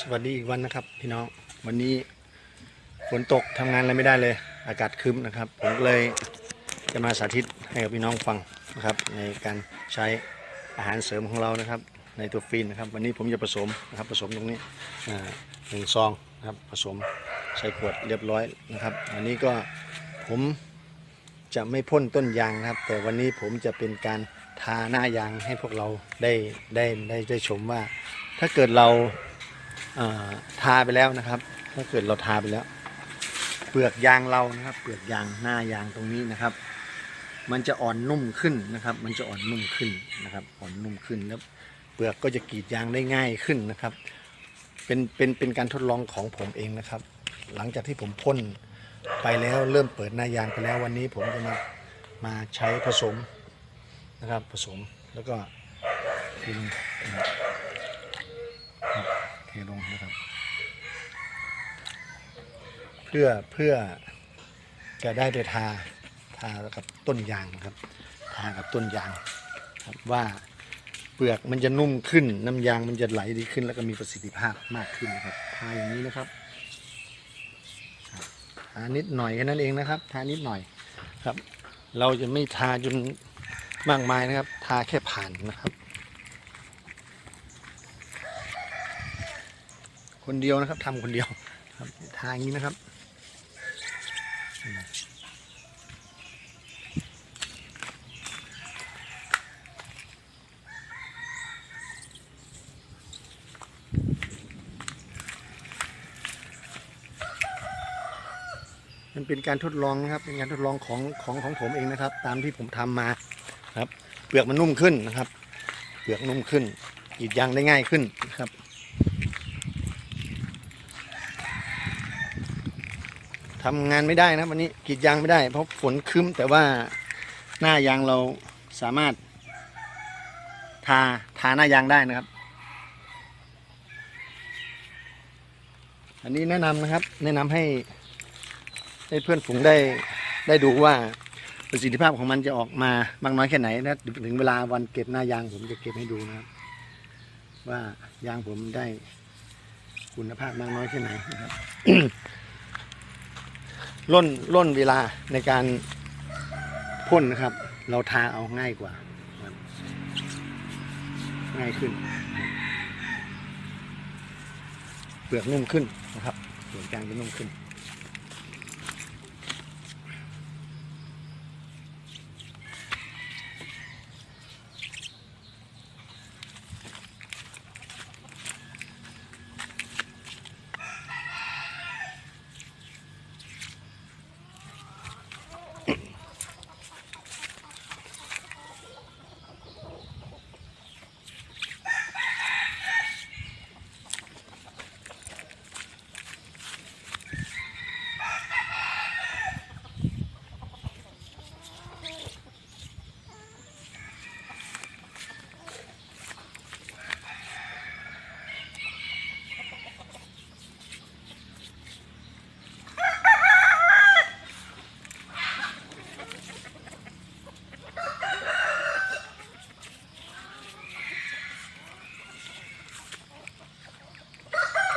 สวัสดีอีกวันนะครับพี่น้องวันนี้ฝนตกทำงานอะไรไม่ได้เลย อากาศครึ้มนะครับ ผมก็เลยจะมาสาธิตให้กับพี่น้องฟังนะครับ ในการใช้อาหารเสริมของเรานะครับ ในตัวฟีนนะครับ วันนี้ผมจะผสมนะครับผสมตรงนี้หนึ่งซองนะครับผสมใส่ขวดเรียบร้อยนะครับอันนี้ก็ผมจะไม่พ่นต้นยางนะครับ แต่วันนี้ผมจะเป็นการทาหน้ายางให้พวกเราได้ได้ได้ได้ชมว่า ถ้าเกิดเรา ทาไปแล้วนะครับ ถ้าเกิดเราทาไปแล้ว เปลือกยางเรานะครับ เปลือกยางหน้ายางตรงนี้นะครับ มันจะอ่อนนุ่มขึ้นนะครับ มันจะอ่อนนุ่มขึ้นนะครับ อ่อนนุ่มขึ้นแล้วเปลือกก็จะกรีดยางได้ง่ายขึ้นนะครับ เป็นเป็นเป็นการทดลองของผมเองนะครับ หลังจากที่ผมพ่นไปแล้วเริ่มเปิดหน้ายางไปแล้ววันนี้ผมจะมามาใช้ผสมนะครับผสมแล้วก็ทีนึงนะครับ ลงนะครับ เพื่อเพื่อจะได้ไปทาทากับต้นยางครับ ทากับต้นยางครับว่าเปลือกมันจะนุ่มขึ้นน้ำยางมันจะไหลดีขึ้น แล้วก็มีประสิทธิภาพมากขึ้นนะครับทาอย่างนี้นะครับครับทานิดหน่อยแค่นั้นเองนะครับ ทานิดหน่อยครับ เราจะไม่ทาจนมากมายนะครับ ทาแค่ผ่านนะครับ คนเดียวนะครับทำคนเดียวครับทางนี้นะครับมันเป็นการทดลองนะครับ เป็นการทดลองของของของผมเองนะครับ ตามที่ผมทำมาครับ เปลือกมันนุ่มขึ้นนะครับ เปลือกนุ่มขึ้นกรีดยางได้ง่ายขึ้นนะครับ ทำงานไม่ได้นะวันนี้กรีดยางไม่ได้ เพราะฝนคึ้มแต่ว่าหน้ายางเราสามารถ ทาทาหน้ายางได้นะครับ อันนี้แนะนำนะครับ แนะนำให้ ให้เพื่อนฝูงได้ได้ดูว่าประสิทธิภาพของมันจะออกมามากน้อยแค่ไหนนะถึงเวลาวันเก็บหน้ายางผมจะเก็บให้ดูนะครับ ว่ายางผมได้คุณภาพมากน้อยแค่ไหนนะครับ ล่นล่นเวลาในการพ่นนะครับ เราทาเอาง่ายกว่า ง่ายขึ้น เปลือกนุ่มขึ้นนะครับส่วนกลางจะนุ่มขึ้น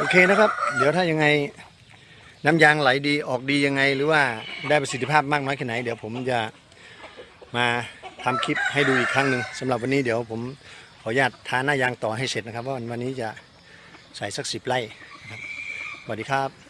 โอเคนะครับ เดี๋ยวถ้ายังไงน้ำยางไหลดีออกดียังไง หรือว่าได้ประสิทธิภาพมากน้อยแค่ไหน เดี๋ยวผมจะมาทำคลิปให้ดูอีกครั้งหนึ่งสำหรับวันนี้เดี๋ยวผมขออนุญาตทาหน้ายางต่อให้เสร็จนะครับว่าวันนี้จะใส่สักสิบไร่นะครับสวัสดีครับ